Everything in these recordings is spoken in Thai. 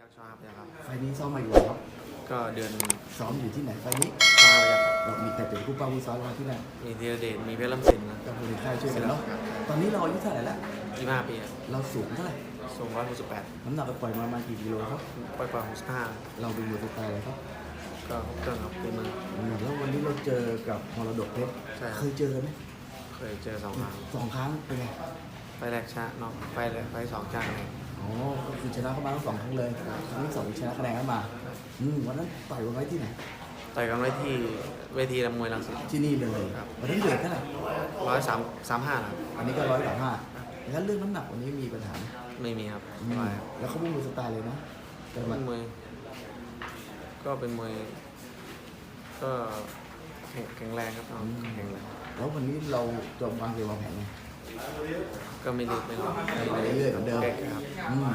อยากชอบอยากครับ ไฟล์นี้ซ้อมมาอยู่ครับ ก็เดือนซ้อมอยู่ที่ไหนไฟล์นี้ข้าวอยากครับเรามีแต่เป็นคู่เป้าคู่ซ้อมเราที่ไหนมีธีรเดชมีเพชรลำสินนะก็คือค่ายช่วยกันเนาะตอนนี้เราอายุเท่าไหร่แล้วยี่ห้าปีอะเราสูงเท่าไหร่สูงร้อยหกสิบแปดน้ำหนักเราปล่อยมาประมาณกี่กิโลครับปล่อยปล่อยหกสิบห้าเราเป็นมือตัวตายเลยครับก็ครบเครื่องครับเป็นมืออืมแล้ววันนี้เราเจอกับมรดกเพชรใช่ครับเคยเจอกันไหมเคยเจอสองครั้งสองครั้งเป็นไงไฟแรกชนะน็อกไฟแรกไฟสองจ้างเลย อ๋อก็คือชนะเข้ามาทั้งสองครั้งเลยครั้งที่สองชนะคะแนนเข้ามาอืมวันนั้นต่อยวันไว้ที่ไหนต่อยกันไว้ที่เวทีลำมวยรังสิตที่นี่เลยครับวันนั้นเวทเท่าไหร่ร้อยสามสามห้าครับอันนี้ก็ร้อยสามห้าแล้วเรื่องน้ำหนักวันนี้มีปัญหาไหมไม่มีครับอืสมบายครับแล้วเขาบุ้งมือสไตล์เลยนะแต่เป็มันนมวย ก็เป็นมวย ก็แข็งแข็งแรงครับน้องแข็งแรง แล้ววันนี้เราจะวางเกมวางแผนไง ก็ไม่รีบไม่ร้อนไปเรื่อยๆเหมือนเดิมเด็กครับอืม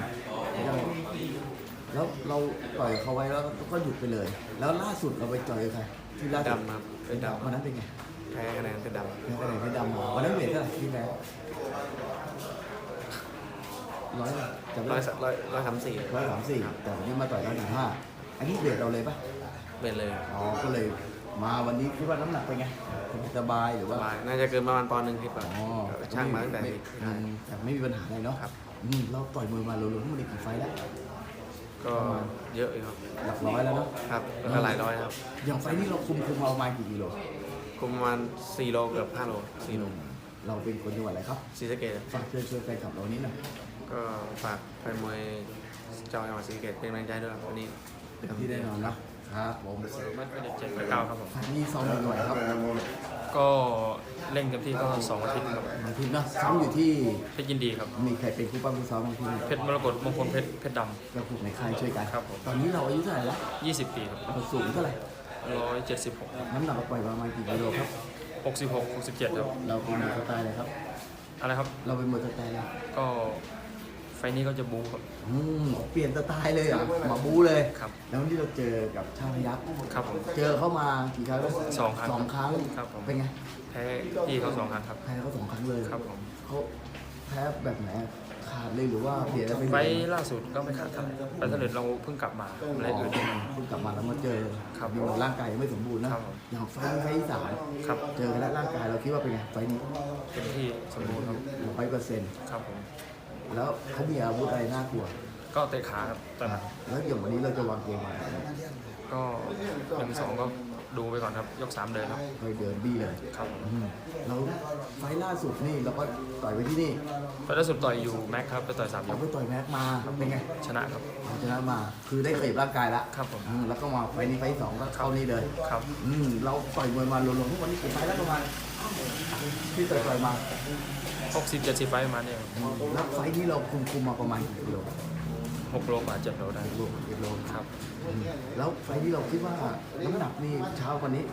แล้วเราต่อยเขาไว้แล้วก็หยุดไปเลย แล้วล่าสุดเราไปต่อยกับใครที่ล่าสุดดำครับเป็นดำวันนั้นเป็นไงแพ้คะแนนเป็นดำแพ้คะแนนที่ดำเหรอวันนั้นเวทเท่าไหร่ที่แพ้ร้อยจำได้ร้อยสร้อยร้อยสามสี่ร้อยสามสี่แต่วันนี้มาต่อยร้อยสามห้าอันนี้เวทเราเลยปะเป็นเลย อ๋อก็เลย มาวันนี้คิดว่าน้ำหนักเป็นไงสบายหรือสว่าบายน่าจะเกินประมาณปอนด์หนึ่งคิดว่าอ๋อช่างมาตั้งแต่ไเด็กอืมแต่ไม่มีปัญหาอะไรเนาะครับอืมเราต่อยมวยมาเราลงทั้งหมดกี่ไฟล์แล้วก็เยอะอยู่ครับหลักร้อยแล้วเนาะครับแล้วก็หลายร้อยครับ อย่างไฟล์นี้เราคุมคุมมาประมาณกี่กิโลคุมประมาณ4โลเกือบ5โล4โลเราเป็นคนจังหวัดอะไรครับศรีสะเกษฝากเชิญชวนแฟนคลับเรานี้หน่อยก็ฝากแฟนมวยเจ้าจังหวัดศรีสะเกษเป็นกำลังใจด้วยครับวันนี้เต็มที่แน่นอนนะ ครับผมมันเป็นเจ็ดเก้าครับผมไฟล์นี้ซ้อมอยู่หน่อยครับ ก็เล่นเต็มที่ก็สองอาทิตย์ครับบางทีนะซ้อมอยู่ที่เพชรยินดีครับ มีใครเป็นคู่ปั้มคู่ซ้อมบางทีเพชรมรกตมงคลเพชรเพชรดก็ผูกในค่ายช่วยกันครับผมตอนนี้เราอายุเท่าไหร่แล้วำยี่สิบปีครับเราสูงเท่าไหร่ร้อยเจ็ดสิบหกน้ำหนักเราปล่อยประมาณกี่กิโลครับหกสิบหกหกสิบเจ็ดครับเราเป็นมวยสไตล์อะไรครับ อะไรครับ เราเป็นมวยสไตล์อะไรก็ไฟล์ นี้ก็จะบูครับ อืมเปลี่ยนสไตล์เลยเหรอะมาบู๊เลย ครับ แล้ววันที่เราเจอกับช่างพยักษ์ครับผม เจอเข้ามากี่ครั้งแล้วสองครั้งสองครั้งครับผม เป็นไงแพ้พี่เขาสองครั้งครับ แพ้เขาสองครั้งเลยครับผม เขาแพ้แบบไหนขาดเลยหรือว่าเปลี่ยนแล้วเป็นไฟล์ล่าสุดก็ไม่ขาดเท่าไหร่ไฟล์สำเร็จเราเพิ่งกลับมาอะไรอื่น เพิ่งกลับมาแล้วมาเจอครับดูร่างกายยังไม่สมบูรณ์นะครับผม อย่างไฟล์ไฟล์ที่สามครับเจอกันแล้วร่างกายเราคิดว่าเป็นไงไฟล์นี้เป็นที่สมบูรณ์ครับร้อยเปอร์เซ็นต์ครับผม แล้วเขามีอาวุธอะไรน่ากลัวก็เตะขาครับตอนนั้นแล้วอย่างวันนี้เราจะวางเกมมาก็หนึ่งสองก็ดูไปก่อนครับ ยกสามเดินครับเคยเดินบี้เลยครับผมอืมเราไฟล์ล่าสุดนี่เราก็ต่อยไปที่นี่ไฟล์ล่าสุดต่อยอยู่แม็กครับไปต่อยสามยเรากไปต่อยแม็กมาเป็นไงชนะครับเราชนะมาคือได้ขยับร่างกายละครับผมอืมแล้วก็มาไฟล์นี้ไฟล์ที่สองก็เข้านี่เลยครับ อืมเราต่อยมวยมารวมๆทุกวันนี้กี่ไฟล์แล้วประมาณ ที่ต่อยต่อยมาหกสิบเจ็ดสิบไฟล์ประมาณเนี้ครับอืมแล้วไฟล์นี้เราคุมคุมมาประมาณกี่กิโลหกโลกว่าเจ็ดโลได้โลกิโลครับอืมแล้วไฟล์นี้เราคิดว่าน้ำหนักนี่เช้ากว่านี้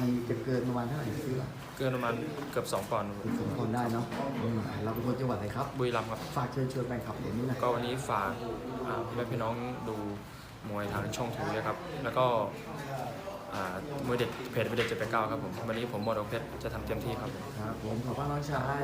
มีจะเกินประมาณเท่าไหร่คิดว่าเกินประมาณเกือบสองปอนด์คุณสมควรได้เนาะอืมเราเป็นคนจังหวัดไหนครับบุรีรัมย์ครับฝากเชิญชวนแฟนคลับเดี๋ยวนี้หน่อยก็วันนี้ฝากอ่าแม่พี่น้องดูมวยทางช่องทูเลยครับ แล้วก็อ่า มวยเด็ดเพจมวยเด็ดเจ็ดแปดเก้าครับผม วันนี้ผมหมดอเพชรจะทำเต็มที่ครับผมครับผมขอบคุณน้องชาย